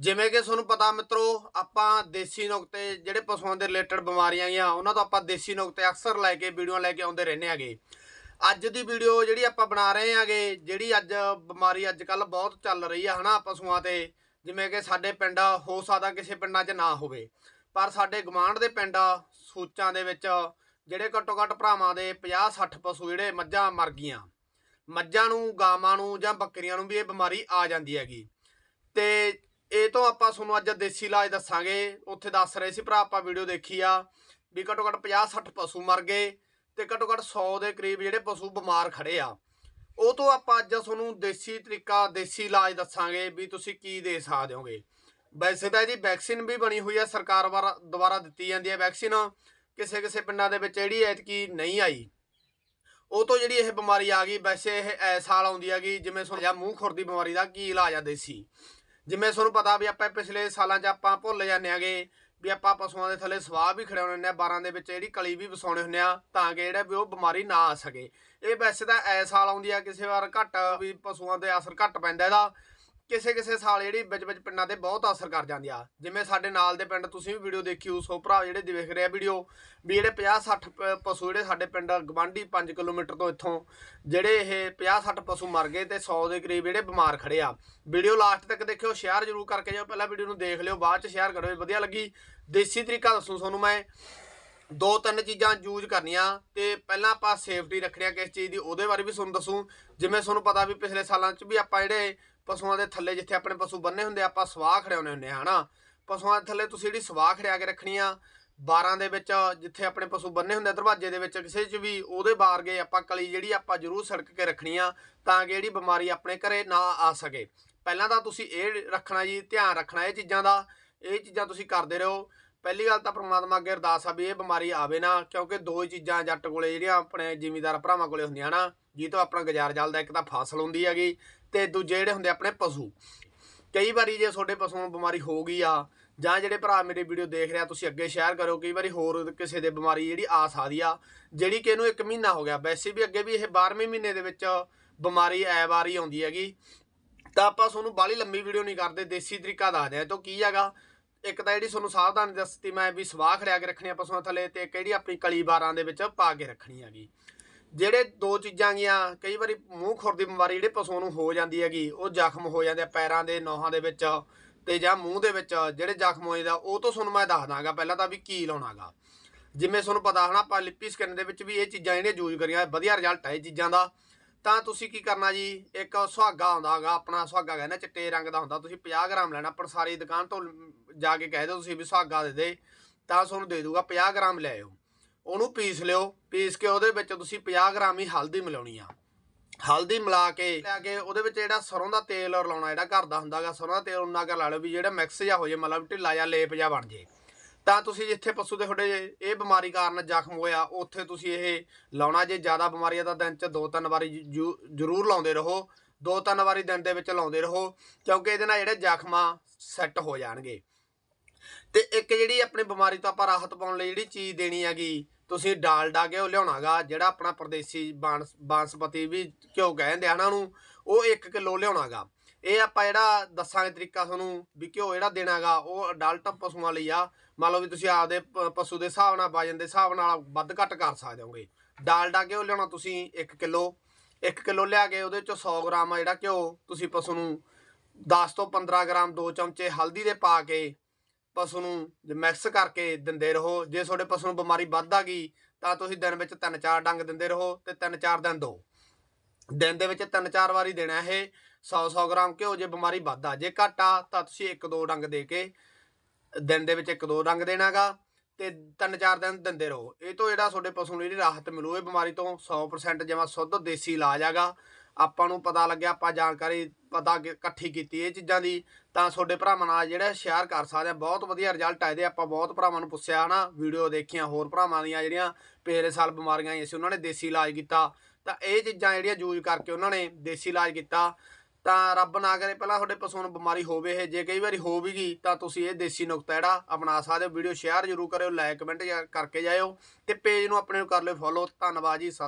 ਜਿਵੇਂ ਕਿ ਤੁਹਾਨੂੰ ਪਤਾ ਮਿੱਤਰੋ, ਆਪਾਂ ਦੇਸੀ ਨੁਕਤੇ ਜਿਹੜੇ ਪਸ਼ੂਆਂ ਦੇ ਰਿਲੇਟਡ ਬਿਮਾਰੀਆਂ ਗੀਆਂ, ਉਹਨਾਂ ਤੋਂ ਆਪਾਂ ਦੇਸੀ ਨੁਕਤੇ ਅਕਸਰ ਲੈ ਕੇ ਵੀਡੀਓ ਲੈ ਕੇ ਆਉਂਦੇ ਰਹਿੰਦੇ ਆਗੇ ਅੱਜ ਦੀ ਵੀਡੀਓ ਜਿਹੜੀ ਆਪਾਂ ਬਣਾ ਰਹੇ ਆਗੇ ਜਿਹੜੀ ਅੱਜ ਬਿਮਾਰੀ ਅੱਜ ਕੱਲ ਬਹੁਤ ਚੱਲ ਰਹੀ ਆ, ਹਨਾ, ਪਸ਼ੂਆਂ ਤੇ, ਜਿਵੇਂ ਕਿ ਸਾਡੇ ਪਿੰਡ ਹੋ ਸਕਦਾ ਕਿਸੇ ਪਿੰਡਾਂ 'ਚ ਨਾ ਹੋਵੇ। ਪਰ ਸਾਡੇ ਗਵਾਂਢ ਦੇ ਪਿੰਡ ਸੂਚਾਂ ਦੇ ਵਿੱਚ ਜਿਹੜੇ ਘੱਟੋ ਘੱਟ ਭਰਾਵਾਂ ਦੇ 50 60 ਪਸ਼ੂ ਜਿਹੜੇ ਮੱਝਾਂ ਮਰ ਗਈਆਂ। ਮੱਝਾਂ ਨੂੰ, ਗਾਵਾਂ ਨੂੰ ਜਾਂ ਬੱਕਰੀਆਂ ਨੂੰ ਵੀ ਇਹ ਬਿਮਾਰੀ ਆ ਜਾਂਦੀ ਹੈਗੀ। ਤੇ ਇਹ ਤੋਂ ਆਪਾਂ ਤੁਹਾਨੂੰ ਅੱਜ ਦੇਸੀ ਇਲਾਜ ਦੱਸਾਂਗੇ। ਉੱਥੇ ਦੱਸ ਰਹੇ ਸੀ ਭਰਾ, ਆਪਾਂ ਵੀਡੀਓ ਦੇਖੀ ਆ ਵੀ ਘੱਟੋ ਘੱਟ 50 60 ਪਸ਼ੂ ਮਰ ਗਏ ਤੇ ਘੱਟੋ ਘੱਟ 100 ਦੇ ਕਰੀਬ ਜਿਹੜੇ ਪਸ਼ੂ ਬਿਮਾਰ ਖੜੇ ਆ। ਉਹ ਤੋਂ ਆਪਾਂ ਅੱਜ ਤੁਹਾਨੂੰ ਦੇਸੀ ਤਰੀਕਾ, ਦੇਸੀ ਇਲਾਜ ਦੱਸਾਂਗੇ ਵੀ ਤੁਸੀਂ ਕੀ ਦੇ ਸਕਦੇ ਹੋਗੇ। ਵੈਸੇ ਤਾਂ ਇਹਦੀ ਵੈਕਸੀਨ ਵੀ ਬਣੀ ਹੋਈ ਹੈ ਸਰਕਾਰ ਵਾਰਾ- ਦੁਆਰਾ ਦਿੱਤੀ ਜਾਂਦੀ ਹੈ ਵੈਕਸੀਨ। ਕਿਸੇ ਕਿਸੇ ਪਿੰਡਾਂ ਦੇ ਵਿੱਚ ਜਿਹੜੀ ਐਤਕੀ ਨਹੀਂ ਆਈ, ਉਹ ਤੋਂ ਜਿਹੜੀ ਇਹ ਬਿਮਾਰੀ ਆ ਗਈ, ਵੈਸੇ ਇਹ ਐ ਸਾਲ ਆਉਂਦੀ ਹੈਗੀ ਜਿਵੇਂ ਸੁਣ ਮੂੰਹ ਖੁਰ ਦੀ ਬਿਮਾਰੀ ਦਾ ਕੀ ਇਲਾਜ ਆ ਦੇਸੀ। ਜਿਵੇਂ ਤੁਹਾਨੂੰ ਪਤਾ ਵੀ ਆਪਾਂ ਪਿਛਲੇ ਸਾਲਾਂ 'ਚ ਆਪਾਂ ਭੁੱਲ ਜਾਂਦੇ ਆਗੇ ਵੀ ਆਪਾਂ ਪਸ਼ੂਆਂ ਦੇ ਥੱਲੇ ਸਵਾਹ ਵੀ ਖੜਾਉਣੇ ਹੁੰਦੇ ਆ 12 ਦੇ ਵਿੱਚ ਜਿਹੜੀ ਕਲੀ ਵੀ ਵਸਾਉਣੇ ਹੁੰਦੇ ਆ ਤਾਂ ਕਿ ਜਿਹੜਾ ਵੀ ਉਹ ਬਿਮਾਰੀ ਨਾ ਆ ਸਕੇ। ਇਹ ਵੈਸੇ ਤਾਂ ਐ ਸਾਲ ਆਉਂਦੀ ਆ, ਕਿਸੇ ਵਾਰ ਘੱਟ ਵੀ ਪਸ਼ੂਆਂ ਤੇ ਅਸਰ ਘੱਟ ਪੈਂਦਾ ਇਹਦਾ। ਕਿਸੇ ਕਿਸੇ ਸਾਲ ਜਿਹੜੀ ਵਿੱਚ ਵਿੱਚ ਪਿੰਡਾਂ ਤੇ ਬਹੁਤ ਅਸਰ ਕਰ ਜਾਂਦੀ ਆ। ਜਿਵੇਂ ਸਾਡੇ ਨਾਲ ਦੇ ਪਿੰਡ ਤੁਸੀਂ ਵੀ ਵੀਡੀਓ ਦੇਖੀ ਹੋ ਸੋ ਭਰਾ ਜਿਹੜੇ ਦੇਖ ਰਹੇ ਆ ਵੀਡੀਓ, ਵੀ ਜਿਹੜੇ 50 60 ਪਸ਼ੂ ਜਿਹੜੇ ਸਾਡੇ ਪਿੰਡ ਗਵਾਂਢੀ 5 ਕਿਲੋਮੀਟਰ ਤੋਂ ਇੱਥੋਂ, ਜਿਹੜੇ ਇਹ 50 60 ਪਸ਼ੂ ਮਰ ਗਏ ਤੇ 100 ਦੇ ਕਰੀਬ ਜਿਹੜੇ ਬਿਮਾਰ ਖੜੇ ਆ। ਵੀਡੀਓ ਲਾਸਟ ਤੱਕ ਦੇਖਿਓ, ਸ਼ੇਅਰ ਜ਼ਰੂਰ ਕਰਕੇ ਜਾਓ, ਪਹਿਲਾਂ ਵੀਡੀਓ ਨੂੰ ਦੇਖ ਲਿਓ, ਬਾਅਦ ਚ ਸ਼ੇਅਰ ਕਰੋ ਵਧੀਆ ਲੱਗੀ। ਦੇਸੀ ਤਰੀਕਾ ਦੱਸੂ ਤੁਹਾਨੂੰ ਮੈਂ। ਦੋ ਤਿੰਨ ਚੀਜ਼ਾਂ ਯੂਜ਼ ਕਰਨੀਆਂ, ਤੇ ਪਹਿਲਾਂ ਆਪਾਂ ਸੇਫਟੀ ਰੱਖਣੀ ਆ ਕਿਸ ਚੀਜ਼ ਦੀ, ਉਹਦੇ ਬਾਰੇ ਵੀ ਤੁਹਾਨੂੰ ਦੱਸੂ। ਜਿਵੇਂ ਤੁਹਾਨੂੰ ਪਤਾ ਵੀ ਪਿਛਲੇ ਸਾਲਾਂ 'ਚ ਵੀ ਆਪਾਂ ਜਿਹੜੇ ਪਸ਼ੂਆਂ ਦੇ ਥੱਲੇ ਜਿੱਥੇ ਆਪਣੇ ਪਸ਼ੂ ਬੰਨੇ ਹੁੰਦੇ ਆ, ਆਪਾਂ ਸਵਾਹ ਖੜਿਆਉਨੇ ਹੁੰਦੇ ਆ ਹਨਾ? ਪਸ਼ੂਆਂ ਦੇ ਥੱਲੇ ਤੁਸੀਂ ਜਿਹੜੀ ਸਵਾਹ ਖੜਿਆ ਕੇ ਰੱਖਣੀ ਆ 12 ਦੇ ਵਿੱਚ ਜਿੱਥੇ ਆਪਣੇ ਪਸ਼ੂ ਬੰਨੇ ਹੁੰਦੇ ਦਰਵਾਜ਼ੇ ਦੇ ਵਿੱਚ ਕਿਸੇ 'ਚ ਵੀ ਉਹਦੇ ਬਾਹਰ ਗਏ ਆਪਾਂ ਕਲੀ ਜਿਹੜੀ ਆਪਾਂ ਜ਼ਰੂਰ ਸੜਕ ਕੇ ਰੱਖਣੀ ਆ ਤਾਂ ਕਿ ਜਿਹੜੀ ਬਿਮਾਰੀ ਆਪਣੇ ਘਰੇ ਨਾ ਆ ਸਕੇ। ਪਹਿਲਾਂ ਤਾਂ ਤੁਸੀਂ ਇਹ ਰੱਖਣਾ ਜੀ ਧਿਆਨ ਰੱਖਣਾ ਇਹ ਚੀਜ਼ਾਂ ਦਾ ਇਹ ਚੀਜ਼ਾਂ ਤੁਸੀਂ ਕਰਦੇ ਰਹੋ। ਪਹਿਲੀ ਗੱਲ ਤਾਂ ਪ੍ਰਮਾਤਮਾ ਅੱਗੇ ਅਰਦਾਸ ਆ ਵੀ ਇਹ ਬਿਮਾਰੀ ਆਵੇ ਨਾ, ਕਿਉਂਕਿ ਦੋ ਹੀ ਚੀਜ਼ਾਂ ਜੱਟ ਕੋਲੇ ਜਿਹੜੀਆਂ ਆਪਣੇ ਜ਼ਿਮੀਦਾਰ ਭਰਾਵਾਂ ਕੋਲੇ ਹੁੰਦੀਆਂ ਨਾ, ਜੀ ਤੋਂ ਆਪਣਾ ਗੁਜ਼ਾਰ ਚੱਲਦਾ, ਇੱਕ ਤਾਂ ਫਸਲ ਹੁੰਦੀ ਹੈਗੀ ਤੇ ਦੂਜੇ ਜਿਹੜੇ ਹੁੰਦੇ ਆਪਣੇ ਪਸ਼ੂ। ਕਈ ਵਾਰੀ ਜੇ ਤੁਹਾਡੇ ਪਸ਼ੂ ਨੂੰ ਬਿਮਾਰੀ ਹੋ ਗਈ ਆ, ਜਾਂ ਜਿਹੜੇ ਭਰਾ ਮੇਰੇ ਵੀਡੀਓ ਦੇਖ ਰਿਹਾ, ਤੁਸੀਂ ਅੱਗੇ ਸ਼ੇਅਰ ਕਰੋ ਕਈ ਵਾਰੀ ਹੋਰ ਕਿਸੇ ਦੇ ਬਿਮਾਰੀ ਜਿਹੜੀ ਆ ਸਕਦੀ ਆ, ਜਿਹੜੀ ਕਿ ਇਹਨੂੰ 1 ਮਹੀਨਾ ਹੋ ਗਿਆ। ਵੈਸੇ ਵੀ ਅੱਗੇ ਵੀ ਇਹ 12ਵੇਂ ਮਹੀਨੇ ਦੇ ਵਿੱਚ ਬਿਮਾਰੀ ਐ ਵਾਰੀ ਆਉਂਦੀ ਹੈਗੀ। ਤਾਂ ਆਪਾਂ ਤੁਹਾਨੂੰ ਬਾਲੀ ਲੰਮੀ ਵੀਡੀਓ ਨਹੀਂ ਕਰਦੇ, ਦੇਸੀ ਤਰੀਕਾ ਦੱਸਦੇ ਆ। ਤੋਂ ਕੀ ਹੈਗਾ ਇੱਕ ਤਾਂ ਜਿਹੜੀ ਤੁਹਾਨੂੰ ਸਾਵਧਾਨੀ ਦੱਸਤੀ ਮੈਂ ਵੀ ਸਵਾਹ ਖੜਿਆ ਕੇ ਰੱਖਣੀ ਆ ਪਸ਼ੂਆਂ ਥੱਲੇ ਤੇ ਕਿਹੜੀ ਆਪਣੀ ਕਲੀ ਬਾਰਾਂ ਦੇ ਵਿੱਚ ਪਾ ਕੇ ਰੱਖਣੀ ਹੈਗੀ। ਜਿਹੜੇ ਦੋ ਚੀਜ਼ਾਂ ਗੀਆਂ ਕਈ ਵਾਰੀ ਮੂੰਹ ਖੁਰ ਦੀ ਬਿਮਾਰੀ ਜਿਹੜੇ ਪਸ਼ੂਆਂ ਨੂੰ ਹੋ ਜਾਂਦੀ ਹੈਗੀ, ਉਹ ਜ਼ਖਮ ਹੋ ਜਾਂਦੇ ਆ ਪੈਰਾਂ ਦੇ, ਨੋਹਾਂ ਦੇ ਵਿੱਚ ਤੇ ਜਾਂ ਮੂੰਹ ਦੇ ਵਿੱਚ, ਜਿਹੜੇ ਜ਼ਖਮ ਹੋ ਜਾਂਦਾ ਉਹ ਤੋਂ ਤੁਹਾਨੂੰ ਮੈਂ ਦੱਸ ਦਾਂਗਾ ਪਹਿਲਾਂ ਤਾਂ ਵੀ ਕੀ ਲਾਉਣਾਗਾ ਜਿਵੇਂ ਤੁਹਾਨੂੰ ਪਤਾ ਹਨਾ, ਆਪਾਂ ਲਿਪੀ ਸਕਿਨ ਦੇ ਵਿੱਚ ਵੀ ਇਹ ਚੀਜ਼ਾਂ ਜਿਹੜੀਆਂ ਯੂਜ਼ ਕਰੀਆਂ, ਵਧੀਆ ਰਿਜ਼ਲਟ ਹੈ ਇਹ ਚੀਜ਼ਾਂ ਦਾ। ਤਾਂ ਤੁਸੀਂ ਕੀ ਕਰਨਾ ਜੀ? ਇੱਕ ਸੁਹਾਗਾ ਆਉਂਦਾ ਹੈਗਾ, ਆਪਣਾ ਸੁਹਾਗਾ ਕਹਿੰਦਾ ਚਿੱਟੇ ਰੰਗ ਦਾ ਹੁੰਦਾ। ਤੁਸੀਂ 50 ਗ੍ਰਾਮ ਲੈਣਾ ਪਰਸਾਰੀ ਦੁਕਾਨ ਤੋਂ ਜਾ ਕੇ ਕਹਿ ਦਿਓ ਤੁਸੀਂ ਵੀ ਸੁਹਾਗਾ ਦੇ ਦੇ, ਤਾਂ ਤੁਹਾਨੂੰ ਦੇ ਦੂਗਾ 50 ਗ੍ਰਾਮ ਲੈ ਆਓ ਉਹਨੂੰ ਪੀਸ ਲਿਓ, ਪੀਸ ਕੇ ਉਹਦੇ ਵਿੱਚ ਤੁਸੀਂ 50 ਗ੍ਰਾਮ ਹੀ ਹਲਦੀ ਮਿਲਾਉਣੀ ਆ। ਹਲਦੀ ਮਿਲਾ ਕੇ ਲੈ ਕੇ ਉਹਦੇ ਵਿੱਚ ਜਿਹੜਾ ਸਰੋਂ ਦਾ ਤੇਲ ਲਾਉਣਾ, ਜਿਹੜਾ ਘਰ ਦਾ ਹੁੰਦਾਗਾ ਸਰੋਂ ਦਾ ਤੇਲ ਉਨਾ ਕਰ ਲਾ ਲਓ ਵੀ ਜਿਹੜਾ ਮਿਕਸ ਜਿਹਾ ਹੋ ਜੇ ਮਤਲਬ ਢਿੱਲਾ ਜਿਹਾ ਲੇਪ ਜਿਹਾ ਬਣ ਜੇ ਤਾਂ ਤੁਸੀਂ ਜਿੱਥੇ ਪਸ਼ੂ ਦੇ ਤੁਹਾਡੇ ਇਹ ਬਿਮਾਰੀ ਕਾਰਨ ਜ਼ਖਮ ਹੋਇਆ, ਉੱਥੇ ਤੁਸੀਂ ਇਹ ਲਾਉਣਾ। ਜੇ ਜ਼ਿਆਦਾ ਬਿਮਾਰੀ ਆ ਤਾਂ ਦਿਨ 'ਚ ਦੋ ਤਿੰਨ ਵਾਰੀ ਜ਼ਰੂ- ਜ਼ਰੂਰ ਲਾਉਂਦੇ ਰਹੋ। ਦੋ ਤਿੰਨ ਵਾਰੀ ਦਿਨ ਦੇ ਵਿੱਚ ਲਾਉਂਦੇ ਰਹੋ, ਕਿਉਂਕਿ ਇਹਦੇ ਨਾਲ ਜਿਹੜੇ ਜ਼ਖਮ ਆ ਸੈੱਟ ਹੋ ਜਾਣਗੇ। ਤੇ ਇੱਕ ਜਿਹੜੀ ਆਪਣੀ ਬਿਮਾਰੀ ਤੋਂ ਆਪਾਂ ਰਾਹਤ ਪਾਉਣ ਲਈ ਜਿਹੜੀ ਚੀਜ਼ ਦੇਣੀ ਹੈਗੀ, ਤੁਸੀਂ ਡਾਲਡਾ ਘਿਓ ਲਿਆਉਣਾਗਾ, ਜਿਹੜਾ ਆਪਣਾ ਪਰਦੇਸੀ ਬਾਂਸ ਬਾਂਸਪਤੀ ਵੀ ਘਿਓ ਕਹਿੰਦੇ ਆ ਨਾ ਨੂੰ ਉਹ 1 ਕਿਲੋ ਲਿਆਉਣਾਗਾ। ਇਹ ਆਪਾਂ ਜਿਹੜਾ ਦੱਸਾਂਗੇ ਤਰੀਕਾ ਤੁਹਾਨੂੰ ਵੀ ਘਿਓ ਜਿਹੜਾ ਦੇਣਾਗਾ, ਉਹ ਅਡਲਟ ਪਸ਼ੂਆਂ ਲਈ ਆ ਮੰਨ ਲਓ ਵੀ ਤੁਸੀਂ ਆਪਦੇ ਪਸ਼ੂ ਦੇ ਹਿਸਾਬ ਨਾਲ, ਵਜਨ ਦੇ ਹਿਸਾਬ ਨਾਲ ਵੱਧ ਘੱਟ ਕਰ ਸਕਦੇ ਹੋਗੇ। ਡਾਲਡਾ ਘਿਓ ਲਿਆਉਣਾ ਤੁਸੀਂ 1 ਕਿਲੋ? 1 ਕਿਲੋ ਲਿਆ ਕੇ ਉਹਦੇ ਚੋਂ 100 ਗ੍ਰਾਮ ਆ ਜਿਹੜਾ ਘਿਓ, ਤੁਸੀਂ ਪਸ਼ੂ ਨੂੰ 10 ਤੋਂ 15 ਗ੍ਰਾਮ 2 ਚਮਚੇ ਹਲਦੀ ਦੇ ਪਾ ਕੇ ਪਸ਼ੂ ਨੂੰ ਮਿਕਸ ਕਰਕੇ ਦਿੰਦੇ ਰਹੋ। ਜੇ ਤੁਹਾਡੇ ਪਸ਼ੂ ਨੂੰ ਬਿਮਾਰੀ ਵੱਧ ਆ ਗਈ, ਤਾਂ ਤੁਸੀਂ ਦਿਨ ਵਿੱਚ ਤਿੰਨ ਚਾਰ ਡੰਗ ਦਿੰਦੇ ਰਹੋ ਤੇ ਤਿੰਨ ਚਾਰ ਦਿਨ ਦੋ। ਦਿਨ ਦੇ ਵਿੱਚ ਤਿੰਨ ਚਾਰ ਵਾਰੀ ਦੇਣਾ ਇਹ। 100-100 ਗ੍ਰਾਮ ਘਿਓ ਜੇ ਬਿਮਾਰੀ ਵੱਧ ਆ, ਜੇ ਘੱਟ ਆ, ਤਾਂ ਤੁਸੀਂ ਇੱਕ ਦੋ ਡੰਗ ਦੇ ਕੇ ਦਿਨ ਦੇ ਵਿੱਚ ਇੱਕ ਦੋ ਡੰਗ ਦੇਣਾਗਾ ਤੇ ਤਿੰਨ ਚਾਰ ਦਿਨ ਦਿੰਦੇ ਰਹੋ। ਇਹ ਤੋਂ ਜਿਹੜਾ ਤੁਹਾਡੇ ਪਸ਼ੂ ਨੂੰ ਜਿਹੜੀ ਰਾਹਤ ਮਿਲੂ, ਇਹ ਬਿਮਾਰੀ ਤੋਂ 100% ਜਿਵੇਂ ਸ਼ੁੱਧ ਦੇਸੀ ਇਲਾਜ ਹੈਗਾ, ਆਪਾਂ ਨੂੰ ਪਤਾ ਲੱਗਿਆ, ਆਪਾਂ ਜਾਣਕਾਰੀ ਪਤਾ ਕਿ- ਇਕੱਠੀ ਕੀਤੀ ਇਹ ਚੀਜ਼ਾਂ ਦੀ, ਤਾਂ ਤੁਹਾਡੇ ਭਰਾਵਾਂ ਨਾਲ ਜਿਹੜਾ ਸ਼ੇਅਰ ਕਰ ਸਕਦੇ ਆ ਬਹੁਤ ਵਧੀਆ ਰਿਜ਼ਲਟ ਆਏ ਦੇ ਆਪਾਂ ਬਹੁਤ ਭਰਾਵਾਂ ਨੂੰ ਪੁੱਛਿਆ, ਹਨਾ ਵੀਡੀਓ ਦੇਖੀਆਂ, ਹੋਰ ਭਰਾਵਾਂ ਦੀਆਂ ਜਿਹੜੀਆਂ ਪਿਛਲੇ ਸਾਲ ਬਿਮਾਰੀਆਂ ਆਈਆਂ ਸੀ, ਉਹਨਾਂ ਨੇ ਦੇਸੀ ਇਲਾਜ ਕੀਤਾ। ਤਾਂ ਇਹ ਚੀਜ਼ਾਂ ਜਿਹੜੀਆਂ ਯੂਜ਼ ਕਰਕੇ ਉਹਨਾਂ ਨੇ ਦੇਸੀ ਇਲਾਜ ਕੀਤਾ। ਤਾਂ ਰੱਬ ਨਾ ਕਰੇ ਪਹਿਲਾਂ ਤੁਹਾਡੇ ਪਸ਼ੂ ਨੂੰ ਬਿਮਾਰੀ ਹੋਵੇ ਇਹ, ਜੇ ਕਈ ਵਾਰੀ ਹੋ ਵੀ ਗਈ ਤਾਂ ਤੁਸੀਂ ਇਹ ਦੇਸੀ ਨੁਕਤਾ ਜਿਹੜਾ ਅਪਣਾ ਸਕਦੇ ਹੋ। ਵੀਡੀਓ ਸ਼ੇਅਰ ਜ਼ਰੂਰ ਕਰਿਓ ਲਾਈਕ ਕਮੈਂਟ ਕਰਕੇ ਜਾਇਓ ਤੇ ਪੇਜ ਨੂੰ ਆਪਣੇ ਨੂੰ ਕਰ ਲਿਓ ਫੋਲੋ ਧੰਨਵਾਦ ਜੀ, ਸਤਿ